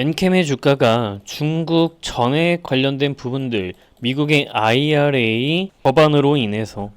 엔캠의 주가가 중국 전에 관련된 부분들, 미국의 IRA 법안으로 인해서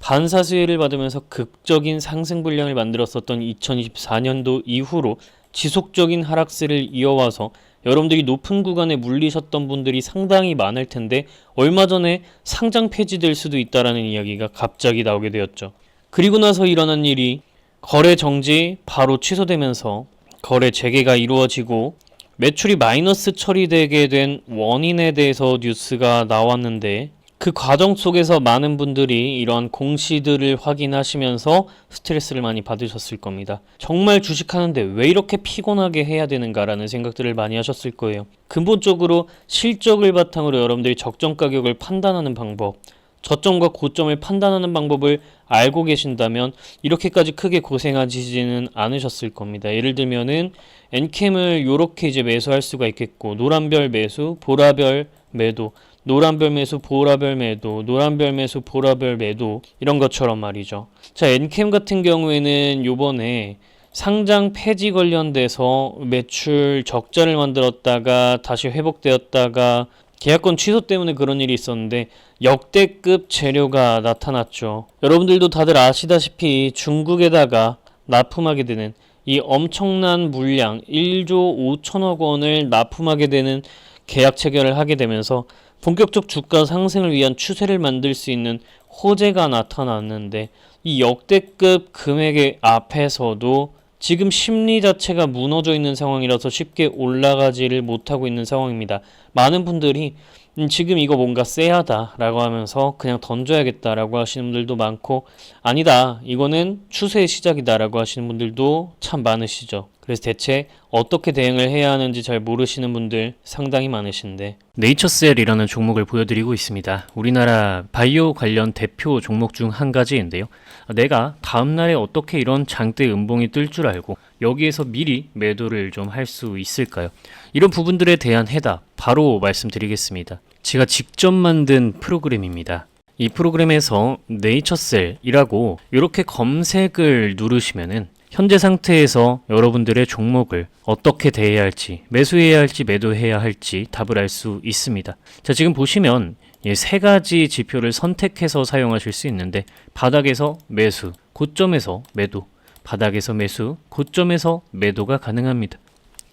반사 수혜를 받으면서 극적인 상승 분량을 만들었었던 2024년도 이후로 지속적인 하락세를 이어와서 여러분들이 높은 구간에 물리셨던 분들이 상당히 많을 텐데 얼마 전에 상장 폐지될 수도 있다라는 이야기가 갑자기 나오게 되었죠. 그리고 나서 일어난 일이 거래 정지 바로 취소되면서 거래 재개가 이루어지고 매출이 마이너스 처리되게 된 원인에 대해서 뉴스가 나왔는데 그 과정 속에서 많은 분들이 이러한 공시들을 확인하시면서 스트레스를 많이 받으셨을 겁니다. 정말 주식하는데 왜 이렇게 피곤하게 해야 되는가라는 생각들을 많이 하셨을 거예요. 근본적으로 실적을 바탕으로 여러분들이 적정 가격을 판단하는 방법, 저점과 고점을 판단하는 방법을 알고 계신다면 이렇게까지 크게 고생하시지는 않으셨을 겁니다. 예를 들면은 엔캠을 이렇게 이제 매수할 수가 있겠고 노란별 매수, 보라별 매도, 노란별 매수, 보라별 매도, 노란별 매수, 보라별 매도 이런 것처럼 말이죠. 자, 엔캠 같은 경우에는 요번에 상장 폐지 관련돼서 매출 적자를 만들었다가 다시 회복되었다가 계약권 취소 때문에 그런 일이 있었는데 역대급 재료가 나타났죠. 여러분들도 다들 아시다시피 중국에다가 납품하게 되는 이 엄청난 물량 1조 5천억 원을 납품하게 되는 계약 체결을 하게 되면서 본격적 주가 상승을 위한 추세를 만들 수 있는 호재가 나타났는데 이 역대급 금액의 앞에서도 지금 심리 자체가 무너져 있는 상황이라서 쉽게 올라가지를 못하고 있는 상황입니다. 많은 분들이 음, 지금 이거 뭔가 쎄하다라고 하면서 그냥 던져야겠다라고 하시는 분들도 많고 아니다 이거는 추세의 시작이다라고 하시는 분들도 참 많으시죠. 그래서 대체 어떻게 대응을 해야 하는지 잘 모르시는 분들 상당히 많으신데 네이처셀이라는 종목을 보여드리고 있습니다. 우리나라 바이오 관련 대표 종목 중 한 가지인데요. 내가 다음날에 어떻게 이런 장대 음봉이 뜰 줄 알고 여기에서 미리 매도를 좀 할 수 있을까요? 이런 부분들에 대한 해답 바로 말씀드리겠습니다. 제가 직접 만든 프로그램입니다. 이 프로그램에서 네이처셀이라고 이렇게 검색을 누르시면은 현재 상태에서 여러분들의 종목을 어떻게 대해야 할지, 매수해야 할지, 매도해야 할지 답을 알 수 있습니다. 자, 지금 보시면 이세 가지 지표를 선택해서 사용하실 수 있는데 바닥에서 매수, 고점에서 매도, 바닥에서 매수, 고점에서 매도가 가능합니다.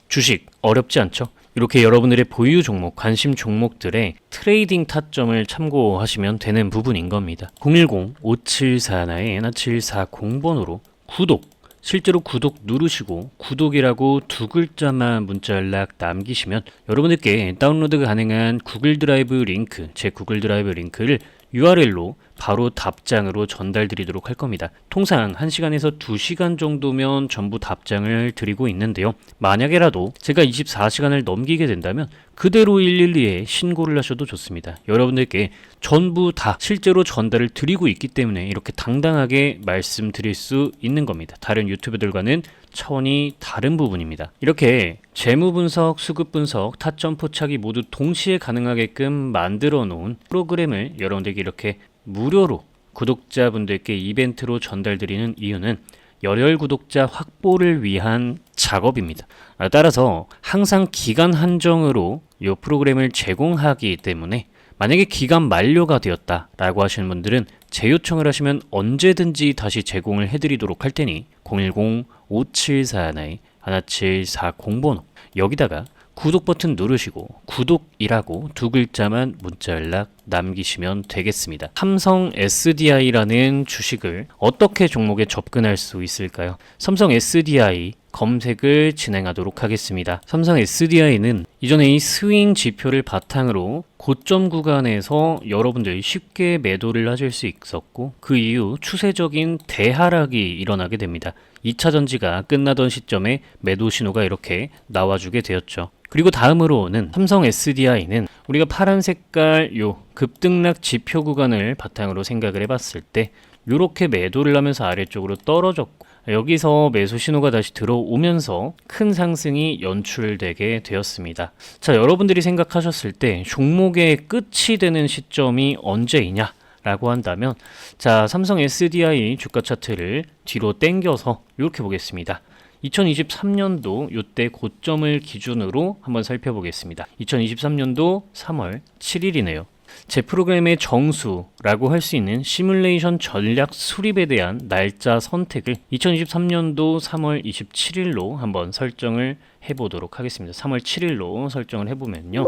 주식 어렵지 않죠? 이렇게 여러분들의 보유 종목, 관심 종목들의 트레이딩 타점을 참고하시면 되는 부분인 겁니다. 010-5741-1740번으로 구독, 실제로 구독 누르시고 구독이라고 두 글자만 문자 연락 남기시면 여러분들께 다운로드 가능한 구글 드라이브 링크, 제 구글 드라이브 링크를 URL로 바로 답장으로 전달 드리도록 할 겁니다. 통상 1시간에서 2시간 정도면 전부 답장을 드리고 있는데요. 만약에라도 제가 24시간을 넘기게 된다면 그대로 112에 신고를 하셔도 좋습니다. 여러분들께 전부 다 실제로 전달을 드리고 있기 때문에 이렇게 당당하게 말씀드릴 수 있는 겁니다. 다른 유튜브들과는 차원이 다른 부분입니다. 이렇게 재무 분석, 수급 분석, 타점 포착이 모두 동시에 가능하게끔 만들어 놓은 프로그램을 여러분들께 이렇게 무료로 구독자분들께 이벤트로 전달드리는 이유는 열혈 구독자 확보를 위한 작업입니다. 아, 따라서 항상 기간 한정으로 이 프로그램을 제공하기 때문에 만약에 기간 만료가 되었다라고 하시는 분들은 재요청을 하시면 언제든지 다시 제공을 해드리도록 할 테니 010-5741-1740번호 여기다가 구독 버튼 누르시고 구독이라고 두 글자만 문자 연락 남기시면 되겠습니다. 삼성 SDI라는 주식을 어떻게 종목에 접근할 수 있을까요? 삼성 SDI 검색을 진행하도록 하겠습니다. 삼성 SDI는 이전에 이 스윙 지표를 바탕으로 고점 구간에서 여러분들이 쉽게 매도를 하실 수 있었고 그 이후 추세적인 대하락이 일어나게 됩니다. 2차 전지가 끝나던 시점에 매도 신호가 이렇게 나와주게 되었죠. 그리고 다음으로는 삼성 SDI는 우리가 파란 색깔 요 급등락 지표 구간을 바탕으로 생각을 해봤을 때 이렇게 매도를 하면서 아래쪽으로 떨어졌고 여기서 매수 신호가 다시 들어오면서 큰 상승이 연출되게 되었습니다. 자, 여러분들이 생각하셨을 때 종목의 끝이 되는 시점이 언제이냐? 라고 한다면 자 삼성 SDI 주가 차트를 뒤로 당겨서 이렇게 보겠습니다. 2023년도 이때 고점을 기준으로 한번 살펴보겠습니다. 2023년도 3월 7일이네요. 제 프로그램의 정수라고 할 수 있는 시뮬레이션 전략 수립에 대한 날짜 선택을 2023년도 3월 27일로 한번 설정을 해보도록 하겠습니다. 3월 7일로 설정을 해보면요.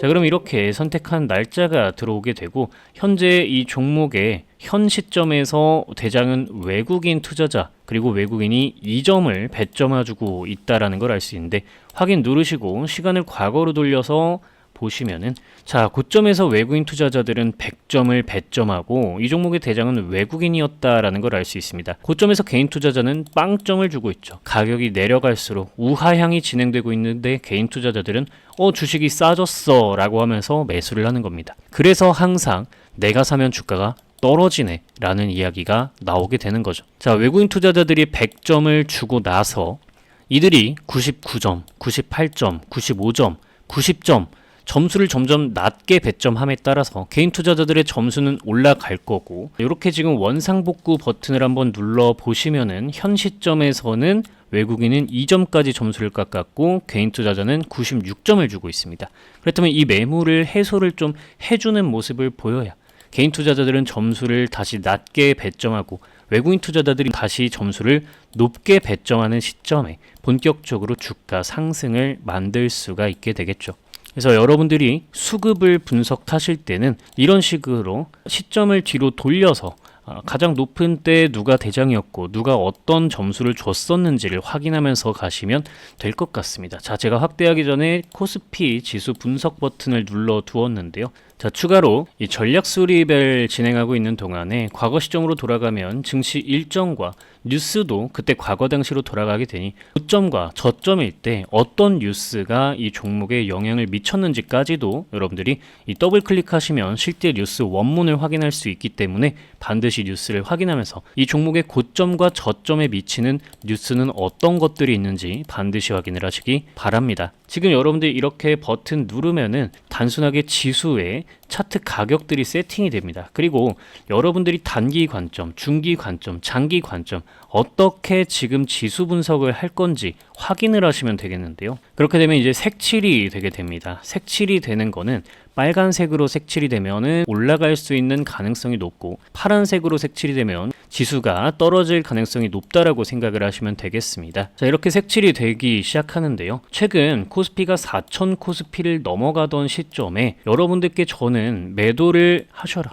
자, 그럼 이렇게 선택한 날짜가 들어오게 되고 현재 이 종목의 현 시점에서 대장은 외국인 투자자 그리고 외국인이 2점을 배점해주고 있다라는 걸 알 수 있는데 확인 누르시고 시간을 과거로 돌려서 보시면은 자 고점에서 외국인 투자자들은 100점을 배점하고 이 종목의 대장은 외국인이었다라는 걸 알 수 있습니다. 고점에서 개인 투자자는 빵점을 주고 있죠. 가격이 내려갈수록 우하향이 진행되고 있는데 개인 투자자들은 어 주식이 싸졌어라고 하면서 매수를 하는 겁니다. 그래서 항상 내가 사면 주가가 떨어지네 라는 이야기가 나오게 되는 거죠. 자, 외국인 투자자들이 100점을 주고 나서 이들이 99점, 98점, 95점, 90점 점수를 점점 낮게 배점함에 따라서 개인 투자자들의 점수는 올라갈 거고 이렇게 지금 원상복구 버튼을 한번 눌러 보시면은 현 시점에서는 외국인은 2점까지 점수를 깎았고 개인 투자자는 96점을 주고 있습니다. 그렇다면 이 매물을 해소를 좀 해주는 모습을 보여야 개인 투자자들은 점수를 다시 낮게 배점하고 외국인 투자자들이 다시 점수를 높게 배점하는 시점에 본격적으로 주가 상승을 만들 수가 있게 되겠죠. 그래서 여러분들이 수급을 분석하실 때는 이런 식으로 시점을 뒤로 돌려서 아, 가장 높은 때 누가 대장이었고 누가 어떤 점수를 줬었는지를 확인하면서 가시면 될 것 같습니다. 자, 제가 확대하기 전에 코스피 지수 분석 버튼을 눌러 두었는데요. 자, 추가로 이 전략 수립을 진행하고 있는 동안에 과거 시점으로 돌아가면 증시 일정과 뉴스도 그때 과거 당시로 돌아가게 되니 고점과 저점일 때 어떤 뉴스가 이 종목에 영향을 미쳤는지까지도 여러분들이 이 더블 클릭하시면 실제 뉴스 원문을 확인할 수 있기 때문에 반드시 뉴스를 확인하면서 이 종목의 고점과 저점에 미치는 뉴스는 어떤 것들이 있는지 반드시 확인을 하시기 바랍니다. 지금 여러분들이 이렇게 버튼 누르면은 단순하게 지수에 차트 가격들이 세팅이 됩니다. 그리고 여러분들이 단기 관점, 중기 관점, 장기 관점 어떻게 지금 지수 분석을 할 건지 확인을 하시면 되겠는데요. 그렇게 되면 이제 색칠이 되게 됩니다. 색칠이 되는 거는 빨간색으로 색칠이 되면은 올라갈 수 있는 가능성이 높고 파란색으로 색칠이 되면 지수가 떨어질 가능성이 높다라고 생각을 하시면 되겠습니다. 자, 이렇게 색칠이 되기 시작하는데요. 최근 코스피가 4천 코스피를 넘어가던 시점에 여러분들께 저는 매도를 하셔라.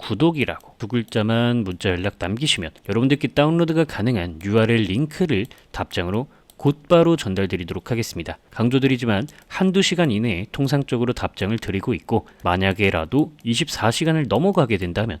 구독이라고 두 글자만 문자 연락 남기시면 여러분들께 다운로드가 가능한 URL 링크를 답장으로 곧바로 전달드리도록 하겠습니다. 강조드리지만 한두 시간 이내에 통상적으로 답장을 드리고 있고 만약에라도 24시간을 넘어가게 된다면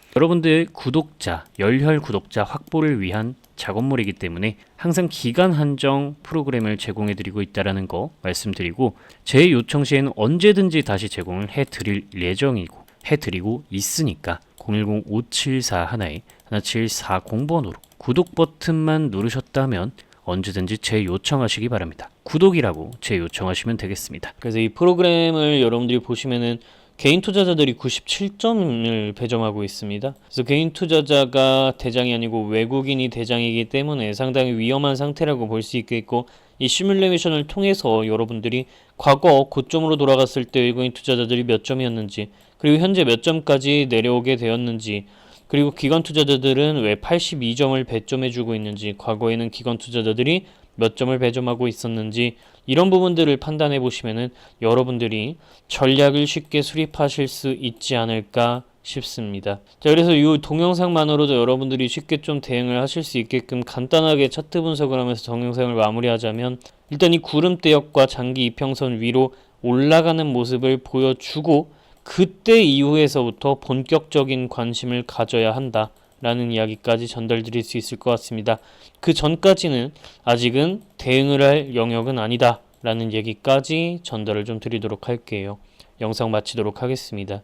여러분들 구독자, 열혈 구독자 확보를 위한 작업물이기 때문에 항상 기간 한정 프로그램을 제공해 드리고 있다라는 거 말씀드리고 제 요청 시에는 언제든지 다시 제공을 해 드릴 예정이고 해 드리고 있으니까 010-574 하나에 1740번으로 구독 버튼만 누르셨다면 언제든지 재 요청하시기 바랍니다. 구독이라고 재 요청하시면 되겠습니다. 그래서 이 프로그램을 여러분들이 보시면은 개인 투자자들이 97점을 배점하고 있습니다. 그래서 개인 투자자가 대장이 아니고 외국인이 대장이기 때문에 상당히 위험한 상태라고 볼 수 있겠고 이 시뮬레이션을 통해서 여러분들이 과거 고점으로 돌아갔을 때 외국인 투자자들이 몇 점이었는지 그리고 현재 몇 점까지 내려오게 되었는지 그리고 기관 투자자들은 왜 82점을 배점해주고 있는지, 과거에는 기관 투자자들이 몇 점을 배점하고 있었는지 이런 부분들을 판단해 보시면은 여러분들이 전략을 쉽게 수립하실 수 있지 않을까 싶습니다. 자, 그래서 이 동영상만으로도 여러분들이 쉽게 좀 대응을 하실 수 있게끔 간단하게 차트 분석을 하면서 동영상을 마무리하자면 일단 이 구름대역과 장기 이평선 위로 올라가는 모습을 보여주고 그때 이후에서부터 본격적인 관심을 가져야 한다 라는 이야기까지 전달드릴 수 있을 것 같습니다. 그 전까지는 아직은 대응을 할 영역은 아니다 라는 얘기까지 전달을 좀 드리도록 할게요. 영상 마치도록 하겠습니다.